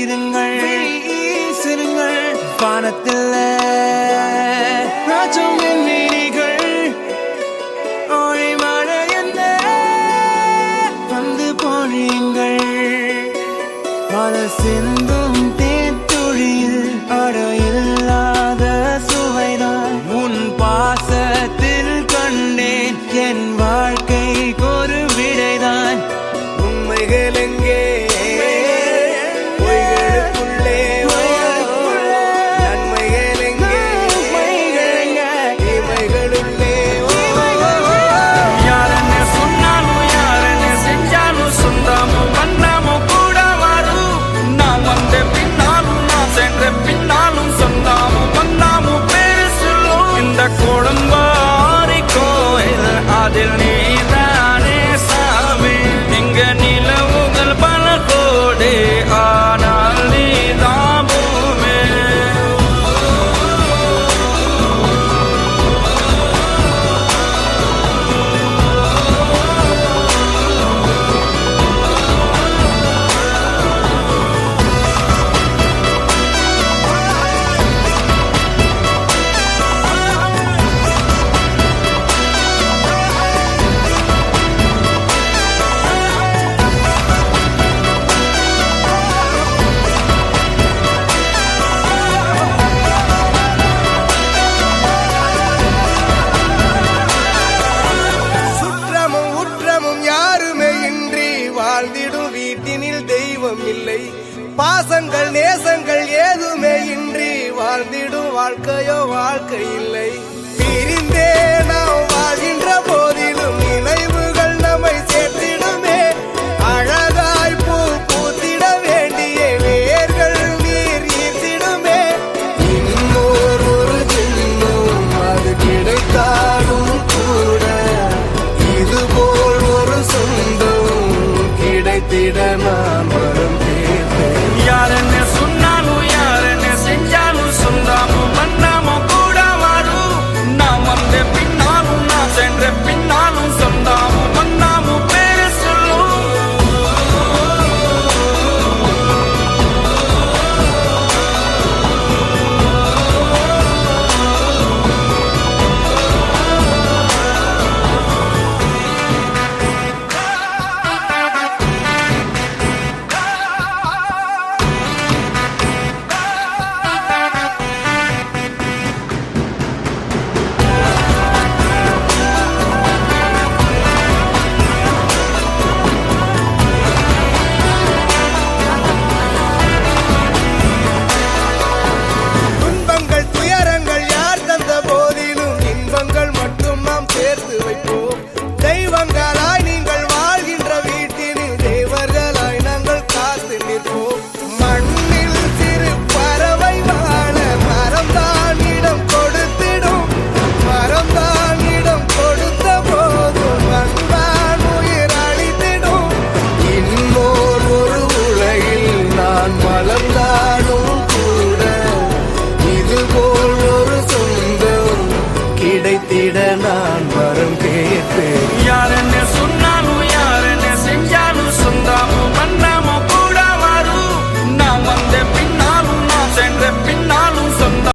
வீசிருங்கள் வீசிருங்கள் வானத்தில் ராஜம் என்னிகள் ஓடி வாழ என்ன? வந்து போனீங்கள் மனசிந்து தெய்வம் இல்லை. பாசங்கள் நேசங்கள் ஏதுமே இன்றி வாழ்ந்திடும் வாழ்க்கையோ வாழ்க்கை இல்லை. பிரிந்தே நாம் வாழ்கின்ற போதிலும் நினைவுகள் நம்மை சேர்த்திடுமே. அழகாய் பூ பூத்திட வேண்டிய வேர்கள் நீர் ஈர்த்திடுமே. இன்னோர் ஒரு தின்னோம் அது கிடைத்தாலும் கூட இதுபோல் ஒரு சொந்தம் கிடைத்திட நாம்